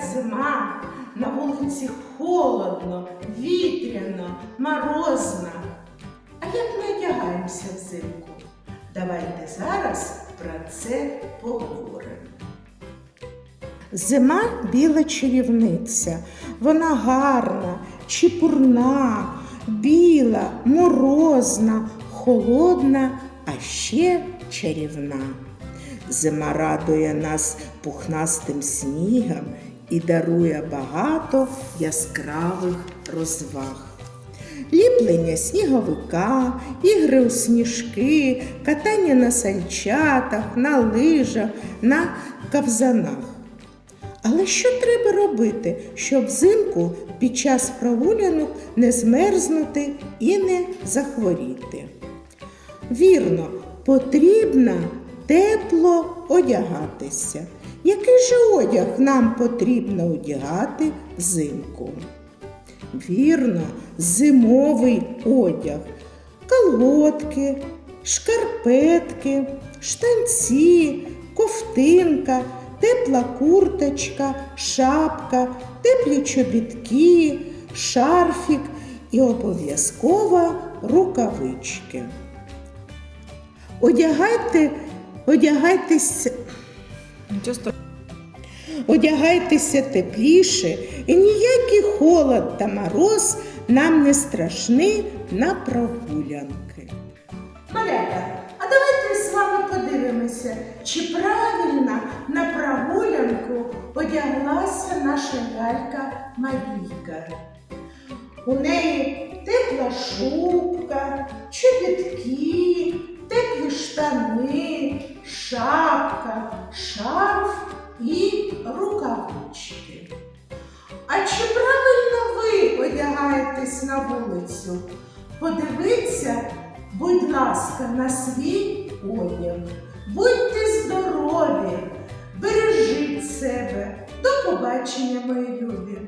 зима, на вулиці холодно, вітряно, морозно. А як ми одягаємося взимку? Давайте зараз про це поговоримо. Зима біла чарівниця. Вона гарна, чіпурна, біла, морозна, холодна, а ще чарівна. Зима радує нас пухнастим снігом і дарує багато яскравих розваг. Ліплення сніговика, ігри у сніжки, катання на сальчатах, на лижах, на ковзанах. Але що треба робити, щоб взимку під час прогулянок не змерзнути і не захворіти? Вірно, потрібно тепло одягатися. Який же одяг нам потрібно одягати взимку? Вірно, зимовий одяг, колготки, шкарпетки, штанці, ковтинка, тепла курточка, шапка, теплі чобітки, шарфік і обов'язково рукавички. Одягайте, одягайтеся. Одягайтеся тепліше, і ніякий холод та мороз нам не страшні на прогулянки. Малята, а давайте з вами подивимося, чи правильно на прогулянку одяглася наша лялька Марійка. У неї тепла шубка, чобітки, теплі штани, шапка, шарф і рукавички. А чи правильно ви одягаєтесь на вулицю? Подивіться, будь ласка, на свій одяг. Будьте здорові, бережіть себе. До побачення, мої любі!